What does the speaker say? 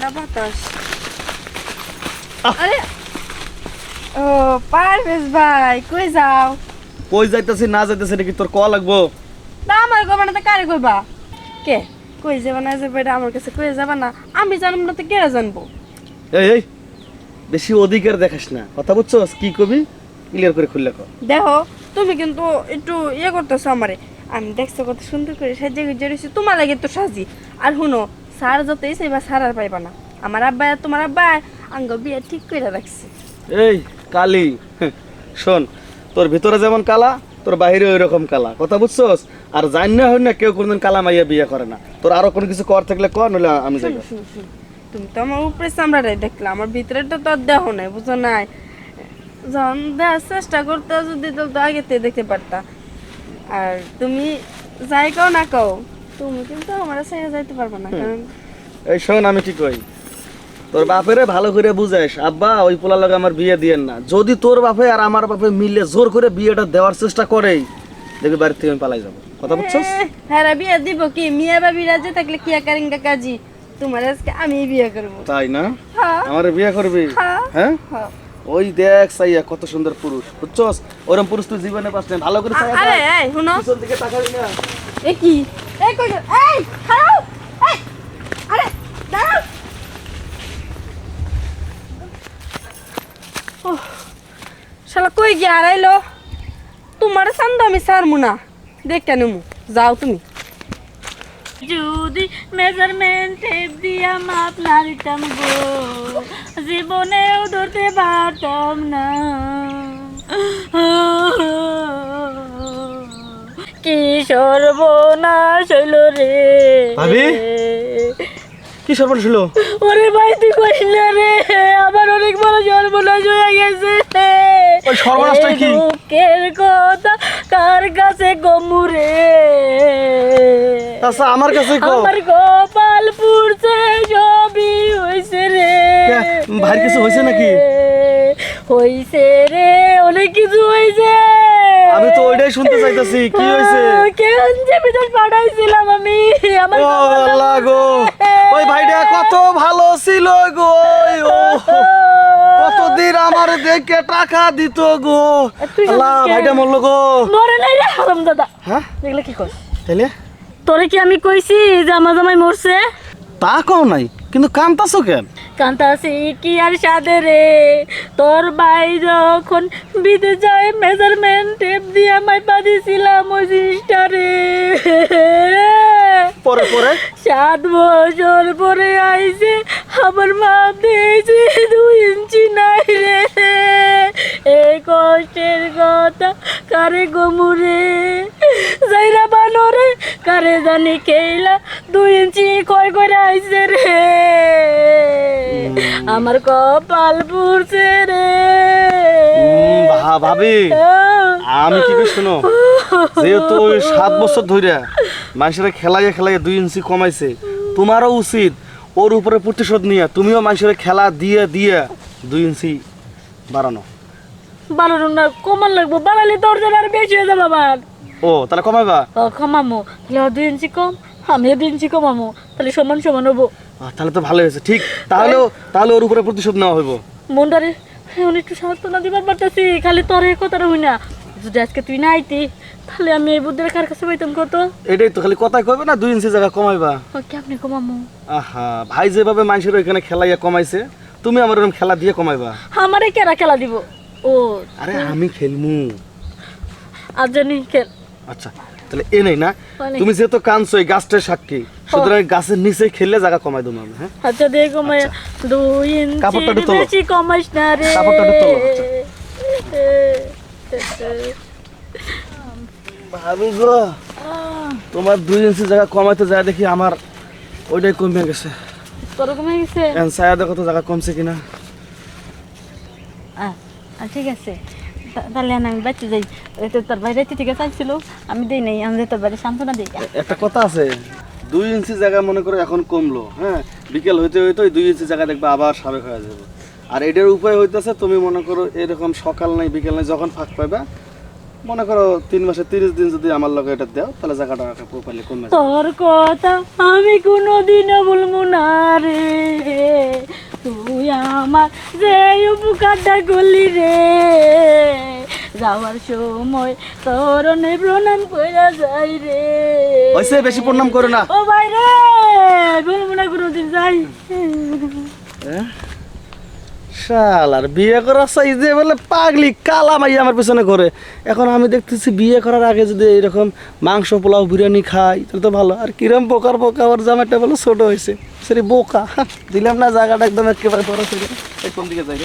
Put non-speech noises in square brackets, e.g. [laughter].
ঠান্ডা বাতাস আরে ও পারভেজ ভাই কই যাও কই যাইতেছি না যাইতেছি এটা কি তোর কয়া লাগবো না আমার গো মানে কারে কইবা কে কই যাবা না যাবে এটা আমার কাছে কই যাবা না আমি জানব না তো কে জানব এই এই বেশি অধিকার দেখাস না কথা বুঝছস? কি কবি? ক্লিয়ার করে খুললে কর দেখো তুমি কিন্তু একটু ইয়ে করতেছো আমারে। আমি দেখছ কত সুন্দর করে সাজিয়ে গুজে রয়েছি। তোমার লাগে তো সাজি। আর শুনো সার যত এসে বা সার আর পাইবা না। আমার আব্বা আর তোমার আব্বা আঙ্গ বিয়ে ঠিক করে রাখছে। এই কালি শোন তোর ভিতরে যেমন কালা তোর বাইরে ওই রকম কালা। কথা বুঝছস? আর জান না হয় না কেউ কোনদিন কালা মাইয়া বিয়ে করে না। তোর আরও কোনো কিছু কর থাকলে কর নইলে আমি যাই। তুমি তো আমার উপরে চামড়াটাই দেখলা। আমার ভিতরেটা তো দেহ নাই বুঝো নাই? যখন দেওয়ার চেষ্টা করতে যদি তো আগেতে দেখতে পারতা। আর তুমি যাই কও না কাও তুমি কিন্তু আমার যাইতে পারবে না কারণ এই শোন আমি কি কই? তোর বাপেরে ভালো করে বুঝাইস আব্বা ওই পোলা লগে আমার বিয়ে দিয়েন না। যদি তোর বাপে আর আমার বাপে মিলে জোর করে বিয়েটা দেওয়ার চেষ্টা করেই দেখবি বাড়ির থেকে আমি পালাই যাব। কথা বুঝছস? হ্যাঁ বিয়ে দিব কি? মিয়া বাবি রাজে থাকলে কি কারিঙ্গা কাজী? তোমার আজকে আমি বিয়ে করব। তাই না? হ্যাঁ। আমার বিয়ে করবি? হ্যাঁ। হ্যাঁ? হ্যাঁ। ওই দেখ সাইয়া কত সুন্দর পুরুষ। বুঝছস? ওরম পুরুষ তুই জীবনে পাস ভালো করে আরে এই শুনো। দিকে তাকাবি না। এ কি? এই কই? এই খাও এই, আরে, দাঁড়াও। শালা কই গিয়ে হারাইলো? তোমার সান্দ আমি সারমু না। দেখ কেন যাও তুমি। যদি মেজারমেন্ট দিয়া মাপ না দিতাম গো জীবনেও ধরতে পারতাম না। কি রে ভাবি? কি সর্বনাশ হলো ওরে ভাই তুই কইস না রে আমার অনেক বড় সর্বনাশ হয়ে গেছে ওই সর্বনাশটা কি? দুঃখের কথা কার কাছে গমুরে আচ্ছা আমার কাছে কো আমার কপাল পুড়ছে সবই হইছে রে ভাইয়ের কিছু হইছে নাকি? হইছে রে অনেক কিছু হইছে আমি তো ওইটাই শুনতে চাইতেছি। কি হয়েছে কেন যে বিদেশ পাঠাইছিলাম আমি আমার ও আল্লাহ গো। ওই ভাইটা কত ভালো ছিল গো ও। কতদিন আমার দেখে টাকা দিত গো। আল্লাহ? ভাইটা মরলো গো। মরে নাই রে হারাম দাদা হ্যাঁ? এগুলো কি কর তাহলে তোরে কি আমি কইছি যে আমার জামাই মরছে? তা কও নাই কিন্তু কান্তাছো কেন? কান্তাসি কি আর সাদে রে। তোর ভাই যখন বিদে যায় মেজারমেন্ট টেপ দিয়ে আমায় পাঠিয়েছিলাম ওই জিনিসটা রে পরে পরে? সাত বছর পরে আইছে আমার মা দিয়েছে দুই ইঞ্চি নাই রে। এই কষ্টের কথা কারে গমুরে যাইরা বানরে কারে জানি খেলা দুই ইঞ্চি কয় করে আইছে রে? আমার কপাল পুড়ছে রে। ভাবি আমি কি শোনো? যেহেতু ওই সাত বছর ধরে মানুষের খেলাইয়া খেলাইয়া দুই ইঞ্চি কমাইছে তোমারও উচিত ওর উপরে প্রতিশোধ নিয়ে তুমিও মানুষের খেলা দিয়ে দিয়ে দুই ইঞ্চি বাড়ানো। বাড়ানো না কমান লাগবো বাড়ালে যেন আর বেশি হয়ে যাবে আমার ও তাহলে কমাইবা ও কমামো। তাহলে দুই ইঞ্চি কম আমিও দুই ইঞ্চি কমামো। তাহলে সমান সমান হব। তাহলে তো ভালো হয়েছে। ঠিক তাহলেও তাহলে ওর উপরে প্রতিশোধ নেওয়া হইব। মনটারে এখন একটু সান্ত্বনা দিবার পারতেছি। খালি তোর এই কথাটা হই না। যদি আজকে তুই না আইতি তাহলে আমি এই বুদ্ধের কার কাছে পাইতাম কত? এটাই তো খালি কথাই কইবে না দুই ইঞ্চি জায়গা কমাইবা ও কেমনে কমামো? আহা ভাই যেভাবে মানুষের ওইখানে খেলাইয়া কমাইছে তুমি আমার ওরকম খেলা দিয়ে কমাইবা আমারে কেরা খেলা দিব? ও আরে আমি খেলমু। আর জানি খেল আচ্ছা তাহলে এ নেই না? তুমি যেহেতু কানছো এই গাছটার সাক্ষী সুতরাং গাছের নিচে খেললে জায়গা কমাই দেবো আমি হ্যাঁ? আচ্ছা দে কমাই দুই ইঞ্চি কাপড়টা তোলো। বেশি কমাইস না রে। কাপড়টা তোলো, আচ্ছা। ভাবি গো তোমার দুই ইঞ্চি জায়গা কমাইতে যায় দেখি আমার ওইটাই কমে গেছে। তোর কমে গেছে? এখন ছায়া দেখো তো জায়গা কমছে কিনা? আহ, ঠিক আছে। তা- তাহলে আমি বাঁচতে যাই তোর বাইরে থেকে চাইছিল, আমি দেই নাই, আমি তোর বাইরে সান্ত্বনা দিই। একটা কথা আছে, দুই ইঞ্চি জায়গা মনে করো এখন কমলো হ্যাঁ? বিকেল হইতে হইতে দুই ইঞ্চি জায়গা দেখবে আবার সাবেক হয়ে যাবে। আর এটার উপায় হইতেছে, তুমি মনে করো এরকম সকাল নাই, বিকেল নাই, যখন ফাঁক পাইবা মনে করো তিন মাসে তিরিশ দিন যদি আমার লগে এটা দাও তাহলে জায়গাটা প্রপারলি কমে তোর কথা আমি কোনোদিনও বলব না রে। তুই আমার যে উপকারটা করলি রে। যাওয়ার সময় তোর অনেক প্রণাম করে যাই রে। হয়েছে বেশি প্রণাম করো না। ও ভাই রে বলব না কোনোদিন যাই। শাল আর বিয়ে করার চাই বলে পাগলি, কালা মাই আমার পেছনে করে এখন আমি দেখতেছি বিয়ে করার আগে যদি এরকম মাংস পোলাও, বিরিয়ানি খাই, তাহলে তো ভালো। আর কিরম পোকার পোকা, ওর জামাটা বলে ছোট হয়েছে। সেটি বোকা। [laughs] দিলাম না, জায়গাটা একদম একেবারে বড় ছিল। কোন দিকে যাই?